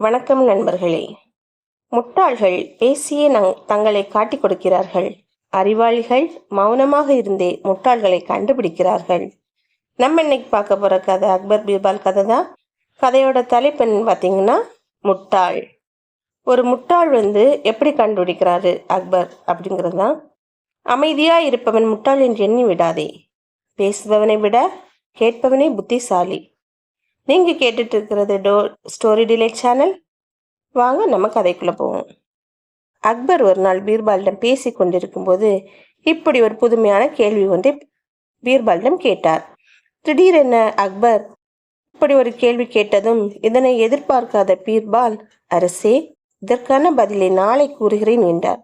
வணக்கம் நண்பர்களே. முட்டாள்கள் பேசியே நங் தங்களை காட்டிக் கொடுக்கிறார்கள். அறிவாளிகள் மௌனமாக இருந்தே முட்டாள்களை கண்டுபிடிக்கிறார்கள். நம்ம இன்னைக்கு பார்க்க போகிற கதை அக்பர் பீர்பால் கதை தான். கதையோட தலைப்பெண் பார்த்தீங்கன்னா முட்டாள். ஒரு முட்டாள் வந்து எப்படி கண்டுபிடிக்கிறாரு அக்பர் அப்படிங்கிறது தான். அமைதியாக இருப்பவன் முட்டாள் என்று எண்ணி விடாதே. பேசுபவனை விட கேட்பவனே புத்திசாலி. நீங்கள் கேட்டுட்டு இருக்கிறது டோ ஸ்டோரி டிலேட் சேனல். வாங்க நம்ம கதைக்குள்ளே போவோம். அக்பர் ஒரு நாள் பீர்பாலிடம் பேசி கொண்டிருக்கும்போது இப்படி ஒரு புதுமையான கேள்வி ஒன்றை பீர்பாலிடம் கேட்டார். திடீரென அக்பர் இப்படி ஒரு கேள்வி கேட்டதும் இதனை எதிர்பார்க்காத பீர்பால் அரசே இதற்கான பதிலை நாளை கூறுகிறேன் என்றார்.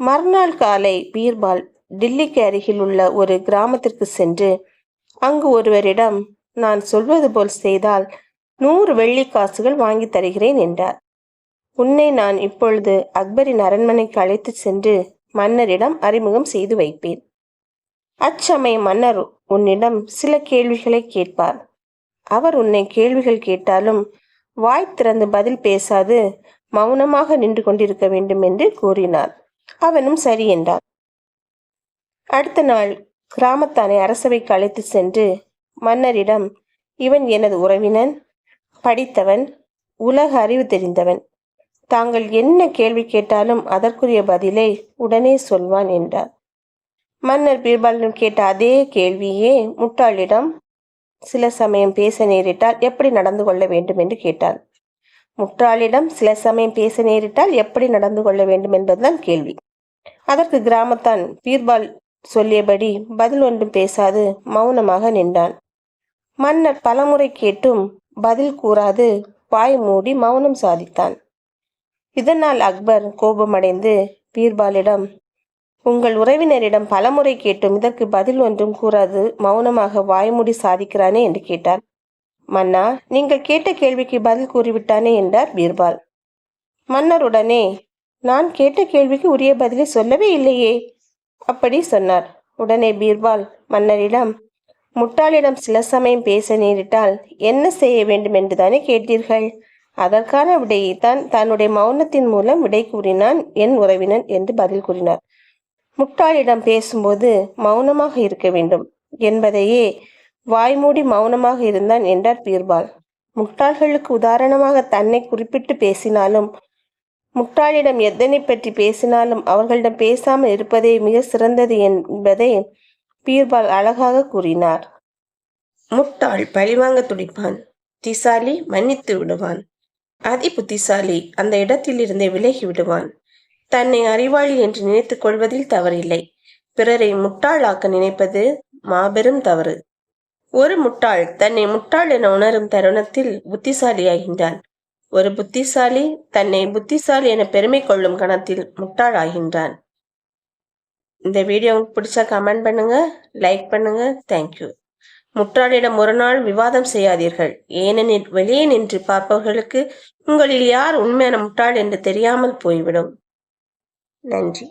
மறுநாள் காலை பீர்பால் டில்லிக்கு அருகில் உள்ள ஒரு கிராமத்திற்கு சென்று அங்கு ஒருவரிடம் நான் சொல்வது போல் செய்தால் நூறு வெள்ளி காசுகள் வாங்கி தருகிறேன் என்றார். உன்னை நான் இப்பொழுது அக்பரின் அரண்மனைக்கு அழைத்து சென்று மன்னரிடம் அறிமுகம் செய்து வைப்பேன். அச்சமய மன்னர் உன்னிடம் சில கேள்விகளை கேட்பார். அவர் உன்னை கேள்விகள் கேட்டாலும் வாய் திறந்து பதில் பேசாது மௌனமாக நின்று கொண்டிருக்க வேண்டும் என்று கூறினார். அவனும் சரி என்றார் அடுத்த நாள் கிராமத்தானை அரசவைக்கு அழைத்து சென்று மன்னரிடம் இவன் எனது உறவினன் படித்தவன் உலக அறிவு தெரிந்தவன். தாங்கள் என்ன கேள்வி கேட்டாலும் அதற்குரிய பதிலை உடனே சொல்வான் என்றார். மன்னர் பீர்பாலிடம் கேட்ட அதே கேள்வியே முட்டாளிடம் சில சமயம் பேச நேரிட்டால் எப்படி நடந்து கொள்ள வேண்டும் என்று கேட்டார். முட்டாளிடம் சில சமயம் பேச நேரிட்டால் எப்படி நடந்து கொள்ள வேண்டும் என்பதுதான் கேள்வி. அதற்கு கிராமத்தான் பீர்பால் சொல்லியபடி பதில் ஒன்றும் பேசாது மௌனமாக நின்றான். மன்னர் பலமுறை கேட்டும் பதில் கூறாது. வாய் மூடி மௌனம் சாதித்தான். இதனால் அக்பர் கோபமடைந்து பீர்பாலிடம் உங்கள் உறவினரிடம் பலமுறை கேட்டும். இதற்கு பதில் ஒன்றும் கூறாது. மௌனமாக வாய்மூடி சாதிக்கிறானே என்று கேட்டார். மன்னா நீங்கள் கேட்ட கேள்விக்கு பதில் கூறிவிட்டானே என்றார் பீர்பால். மன்னர் உடனே நான் கேட்ட கேள்விக்கு உரிய பதிலை சொல்லவே இல்லையே அப்படி சொன்னார். உடனே பீர்பால் மன்னரிடம் முட்டாளிடம் சில சமயம் பேச நேரிட்டால் என்ன செய்ய வேண்டும் என்றுதானே கேட்டீர்கள்? அதற்கான விடையைத்தான் தன்னுடைய மௌனத்தின் மூலம் விடை கூறினான் என் உறவினன் என்று பதில் கூறினார். முட்டாளிடம் பேசும்போது மௌனமாக இருக்க வேண்டும் என்பதையே வாய்மூடி மௌனமாக இருந்தான் என்றார் பீர்பால். முட்டாள்களுக்கு உதாரணமாக தன்னை குறிப்பிட்டு பேசினாலும் முட்டாளிடம் எதனை பற்றி பேசினாலும் அவர்களிடம் பேசாமல் இருப்பதே மிக சிறந்தது என்பதை பீர்பால் அழகாக கூறினார். முட்டாள் பழிவாங்க துடிப்பான். புத்திசாலி மன்னித்து விடுவான். அதி புத்திசாலி அந்த இடத்தில் இருந்தே விலகி விடுவான். தன்னை அறிவாளி என்று நினைத்துக் கொள்வதில் தவறில்லை. பிறரை முட்டாளாக்க நினைப்பது மாபெரும் தவறு. ஒரு முட்டாள் தன்னை முட்டாள் என உணரும் தருணத்தில் புத்திசாலியாகின்றான். ஒரு புத்திசாலி தன்னை புத்திசாலி என பெருமை கொள்ளும் கணத்தில் முட்டாளாகின்றான். இந்த வீடியோ உங்களுக்கு பிடிச்சா கமெண்ட் பண்ணுங்க லைக் பண்ணுங்க தேங்க்யூ முட்டாளிடம் ஒரு நாள் விவாதம் செய்யாதீர்கள். ஏனெனில் வெளியே நின்று பார்ப்பவர்களுக்கு உங்களில் யார் உண்மையான முட்டாள் என்று தெரியாமல் போய்விடும். நன்றி.